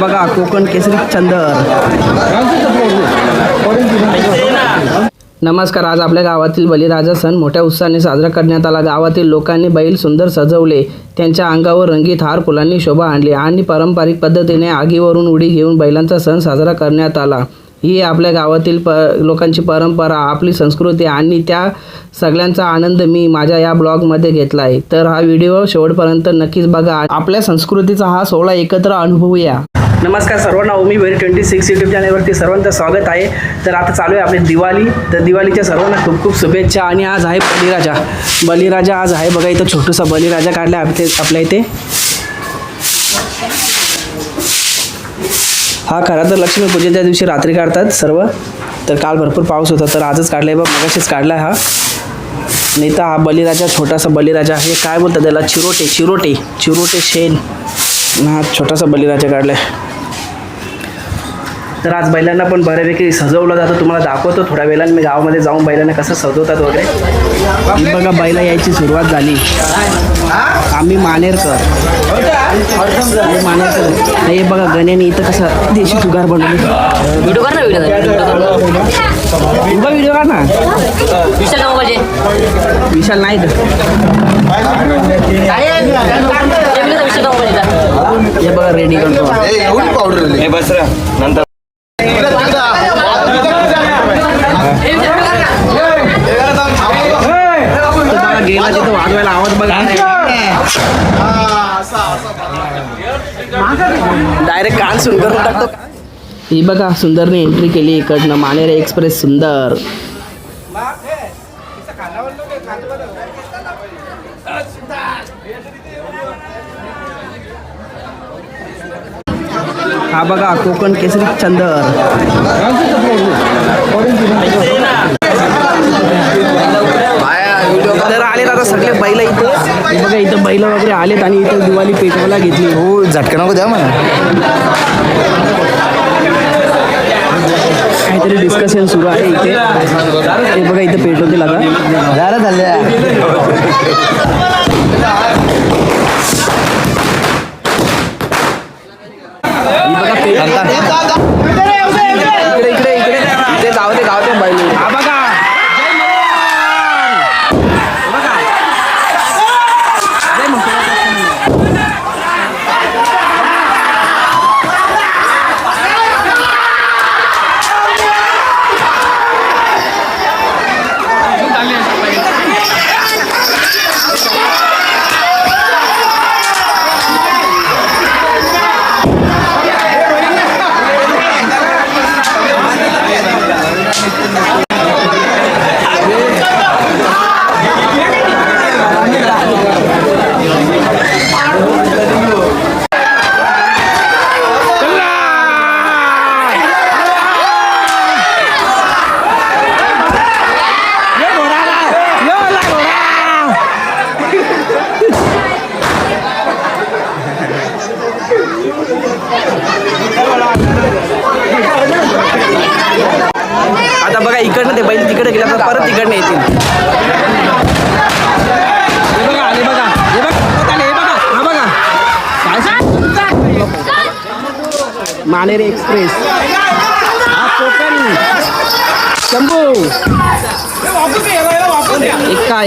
बघा कोकण केसरी चंदर. नमस्कार आज आपल्या गावातील बलिराजा सण मोठ्या उत्साहाने साजरा करण्यात आला. गावातील लोकांनी बैल सुंदर सजवले. त्यांच्या अंगावर रंगीत हार फुलांनी शोभा आणली आणि पारंपरिक पद्धतीने आगीवरून उडी घेऊन बैलांचा सण साजरा करण्यात आला. ही आपल्या गावातील प लोकांची परंपरा आपली संस्कृती आणि त्या सगळ्यांचा आनंद मी माझ्या या ब्लॉगमध्ये घेतला आहे तर हा व्हिडिओ शेवटपर्यंत नक्कीच बघा. आपल्या संस्कृतीचा हा सोहळा एकत्र अनुभवूया. नमस्कार सर्वांना Omi very twenty six YouTube चॅनलवरती सर्वांचं स्वागत आहे. तर आता चालू आहे आपली दिवाळी. तर दिवाळीच्या सर्वांना खूप खूप शुभेच्छा आणि आज आहे बलिराजा. बलिराजा आज आहे बघा इथं छोटूसा बलिराजा काढला आपल्या आपल्या इथे. हा खरा तर लक्ष्मी पूजेच्या दिवशी रात्री काढतात सर्व. तर काल भरपूर पाऊस होता तर आजच काढला आहे बघ मगाशीच काढला आहे हा नेता हा बलिराजा छोटासा बलिराजा हे काय बोलतात त्याला? चिरोटे चिरोटे चिरोटे शेण. हा छोटासा बलिराजा काढला आहे तर आज बैलांना पण बऱ्यापैकी सजवलं जातं. तुम्हाला दाखवतो थोड्या वेळाने मी गावामध्ये जाऊन बैलांना कसं सजवतात वगैरे. ही बघा बैला यायची सुरुवात झाली. आम्ही मानेरकर. आम्ही मानेरकर. हे बघा गण्याने इथं कसं देशी जुगार बनवले. व्हिडिओ कर ना व्हिडिओ उभा व्हिडिओ काढ ना. विशाल विशाल नाही हे बघा रेडी करतो. एवढी पावडर बस नंतर तर बघा गेला तिथं वाजवायला आवाज बघा डायरेक्ट कान सुंदर टाकतो ही बघा सुंदरने एंट्री केली इकडनं. मानेरे एक्सप्रेस सुंदर. हा बघा कोकण केसरी चंदर. आता सगळे बैल इथं. हे बघा इथं बैल वगैरे आलेत आणि इथं दिवाळी पेटवायला घेतली. हो झटका नको द्या मला. काहीतरी डिस्कशन सुरू आहे इथे. हे बघा इथं पेटवतील आता. झालं झाल्या. ही बघा पेट इकडे इकडे इकडे इथे गावते गावते बैल हा बघा जय मल्हार! हे बघा. जय मल्हार. आता बघा इकडनं ते बैल तिकडे गेला तर परत तिकडनं येतील हे बघा आले बघा हे बघा परत आले हे बघा हा बघा काय सांग- मानेरे एक्सप्रेस हा कोकण शंभू एक काय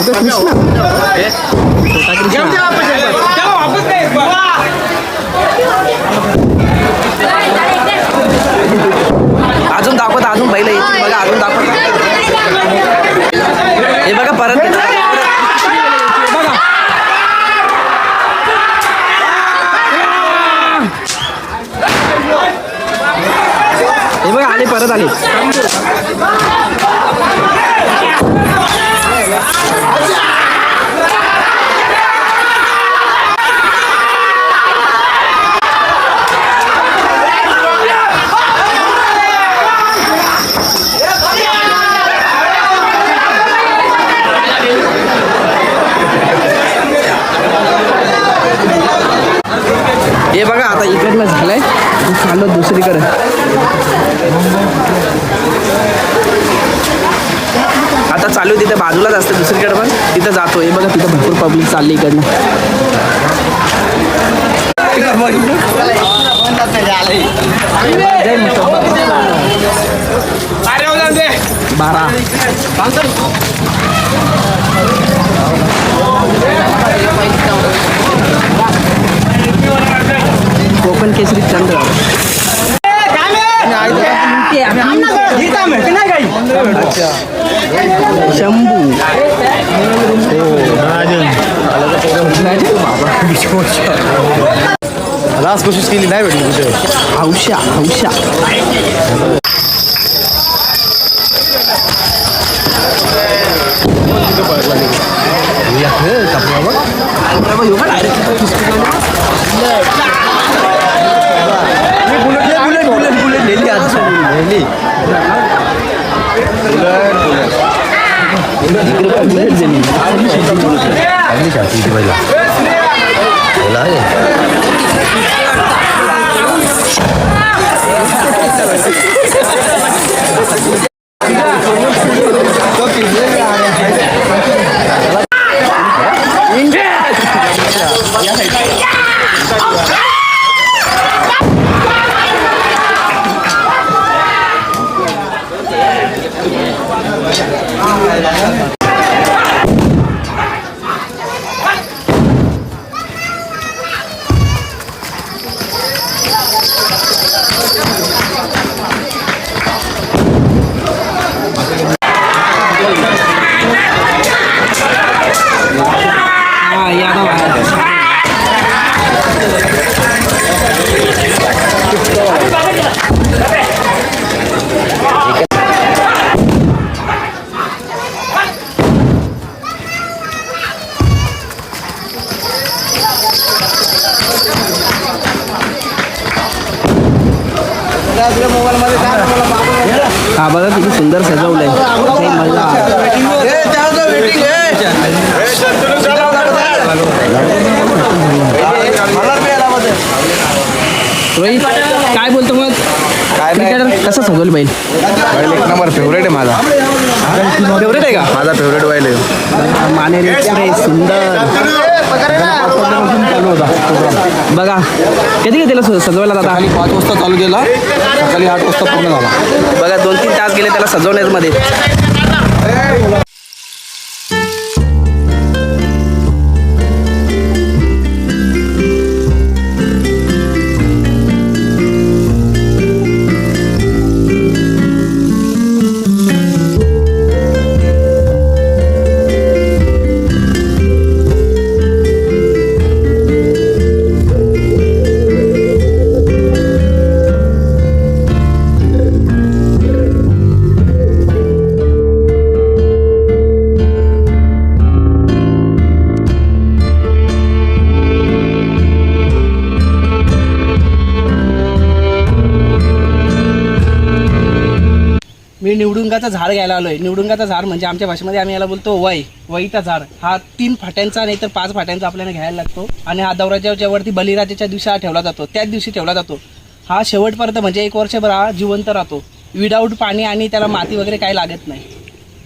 इथं कृष्णा बैल येतील बघा अजून दाखवत हे बघा परत हे बघा आले परत आले हे बघा आता इकडनं झालंय चाललो दुसरीकडे. आता चालू आहे तिथे बाजूलाच असते दुसरीकडे पण. तिथं जातो. हे बघा तिथं भरपूर पब्लिक चालली इकडनं. बारा. लास्ट कोशिश केली नाही भेटली कुठे हौशा हौशा बुलेट बुलेट बुलेट नेली आज नेली हा हा बघा किती सुंदर सजवलंय. काही मजा रोहित काय बोलतो मग. क्रिकेटर कसं सजवलं बैल? बैल एक नंबर फेवरेट आहे माझा. फेवरेट आहे का? माझा फेवरेट बैल आहे. बघा. कधी त्याला सजवायला दादा? सकाळी पाच वाजता चालू केला. सकाळी आठ वाजता पूर्ण झाला. बघा दोन तीन तास गेले त्याला सजवण्यामध्ये. निवडुंगाचं झाड घ्यायला आलोय. निवडुंगाचं झाड म्हणजे आमच्या भाषेमध्ये आम्ही याला बोलतो वय. वईचा झाड. हा तीन फाट्यांचा नाही तर पाच फाट्यांचा आपल्याला घ्यायला लागतो. आणि हा दौऱ्याच्या वरती बलिराजाच्या दिवशी हा ठेवला जातो. त्याच दिवशी ठेवला जातो. हा शेवटपर्यंत म्हणजे एक वर्षभर हा जिवंत राहतो. विदाऊट पाणी आणि त्याला माती वगैरे काही लागत नाही.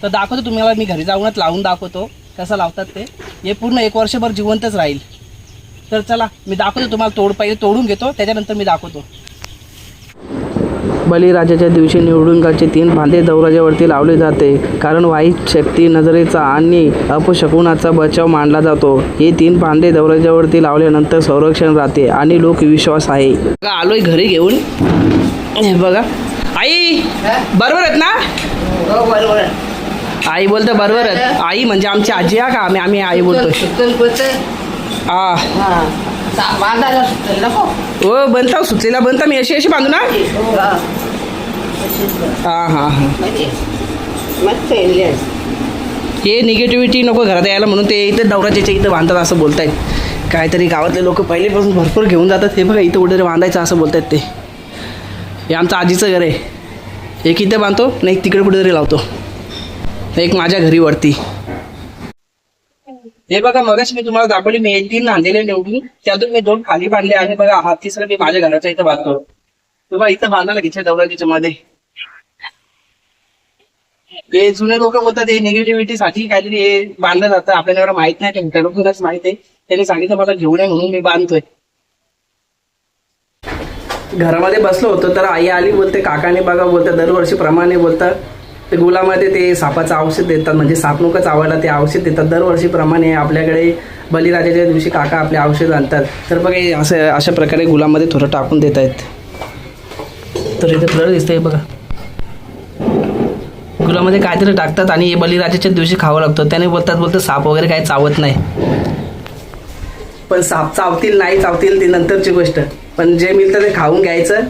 तर दाखवतो तुम्हाला मी घरी जाऊनच लावून दाखवतो. कसं लावतात ते. हे पूर्ण एक वर्षभर जिवंतच राहील. तर चला मी दाखवतो तुम्हाला तोड पाहिजे तोडून घेतो. त्याच्यानंतर मी दाखवतो. बलिराजाच्या दिवशी निवडुंगाचे तीन फांदे दौराजावरती लावले जाते. कारण वाईट शक्ती नजरेचा आणि अपशकुनाचा बचाव मानला जातो. हे तीन फांदे दौराजावरती लावल्यानंतर संरक्षण राहते आणि लोकविश्वास आहे. बघा आलोय घरी घेऊन. हे बघा. आई बरोबर आहेत ना? आई बोलते बरोबर आई म्हणजे आमची आजी आहे का? आम्ही आम्ही आई बोलतोय. हा. हो बनता सुचलेला बनता. मी अशी अशी बांधू ना? हा हा हा. हे निगेटिव्हिटी नको घरात यायला म्हणून ते इथं दौराच्या इथं बांधतात असं बोलतायत. काहीतरी गावातले लोक पहिलेपासून भरपूर घेऊन जातात. हे बघा इथं कुठेतरी बांधायचं असं बोलतायत ते. हे आमचं आजीचं घर आहे. एक इथं बांधतो नाही तिकडे कुठेतरी लावतो. एक माझ्या घरी वरती हे बघा मगाशी मी तुम्हाला दाखवली मी एक तीन नांदेले निवडून त्यातून मी दोन खाली बांधले आणि बघा हा तिसरं मी माझ्या घराच्या इथं बांधतो. तुम्हाला इथं बांधायला घ्यायच्या दौराजीच्या मध्ये हे जुने लोक बोलतात हे निगेटिव्हिटी साठी काहीतरी हे बांधलं जातं. आपल्याला एवढं माहीत नाही त्या माहीत आहे. त्यांनी सांगितलं मला घेऊन ये म्हणून मी बांधतोय. घरामध्ये बसलो होतो तर आई आली बोलते काकाने बघा बोलतात दरवर्षीप्रमाणे बोलतात. ते गुलामध्ये ते सापाचं औषध देतात म्हणजे साप चावायला ते औषध देतात. दरवर्षीप्रमाणे आपल्याकडे बलिराजाच्या दिवशी काका आपले औषध आणतात. तर बघा हे असं अशा प्रकारे गुलामध्ये थोडं टाकून देत आहेत तर इथे फ्लड दिसतंय बघा. गुलामध्ये काहीतरी टाकतात आणि हे बलिराजाच्या दिवशी खावं लागतं. त्याने बोलतात बोलतात साप वगैरे काही चावत नाही. पण साप चावतील नाही चावतील ती नंतरची गोष्ट. पण जे मिळतं ते खाऊन घ्यायचं.